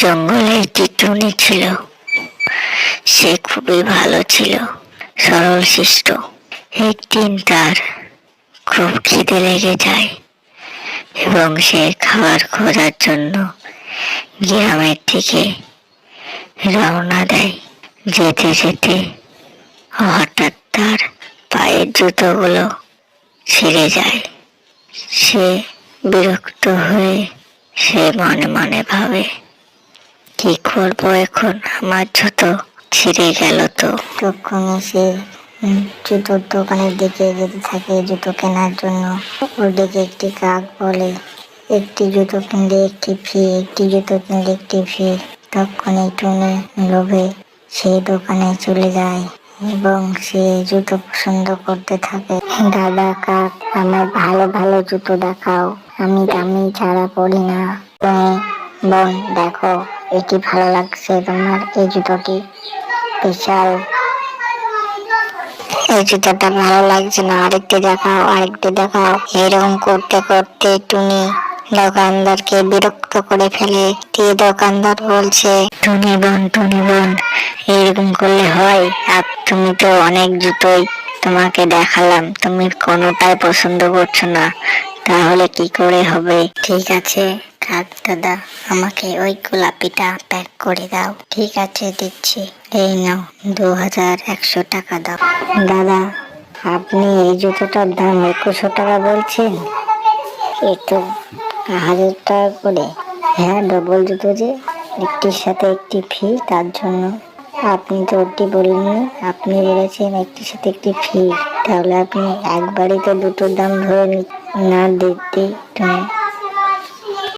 জঙ্গলে একটি টুনি ছিল। সে খুবই ভালো ছিল সরল শিষ্ট একদিন তার খুব খিদে লেগে যায় এবং সে খাবার খোঁজার জন্য গ্রামের দিকে রওনা দেয়। যেতে যেতে হঠাৎ তার পায়ের জুতোগুলো ছিঁড়ে যায়। সে বিরক্ত হয়ে সে মনে মনে ভাবে কি করব এখন? আমার জুতো ছিঁড়ে গেল তো। তখনই সে জুতোর দোকানের দিকে যেতে থাকে জুতো কেনার জন্য। ওদিকে একটি কাক বলে, একটি জুতো কিনলে একটি ফি একটি জুতো কিনলে একটি ফি তখনই টুনি লোভে সেই দোকানে চলে যায় এবং সে জুতো পছন্দ করতে থাকে। দাদা, কাক, আমার ভালো ভালো জুতো দেখাও। আমি দামি ছাড়া পড়ি না। বোন, দেখো। এটি ভালো লাগছে তোমার এই জুতোটি বিশাল। এই জুতোটা ভালো লাগছে না। আরেকটি দেখাও আরেকটি দেখাও। এরকম করতে করতে টুনি দোকানদারকে বিরক্ত করে ফেলে। দিয়ে দোকানদার বলছে, টুনি বোন টুনি বোন, এরকম করলে হয়? আর তুমি তো অনেক জুতোই তোমাকে দেখালাম। তুমি কোনোটাই পছন্দ করছ না। তাহলে কি করে হবে? ঠিক আছে। কাক দাদা, আমাকে ওই গোলাপিটা প্যাক করে দাও। ঠিক আছে, দিচ্ছি। এই নাও দু হাজার একশো টাকা দাও। দাদা, আপনি এই জুতোটার দাম একুশশো টাকা বলছেন? এ তো হাজার টাকা করে। হ্যাঁ ডবল জুতো যে, একটির সাথে একটি ফি তার জন্য। আপনি তো ওটি বলেননি, আপনি বলেছেন একটির সাথে একটি ফি তাহলে আপনি একবারই তো দুটোর দাম ধরে নি- দিতে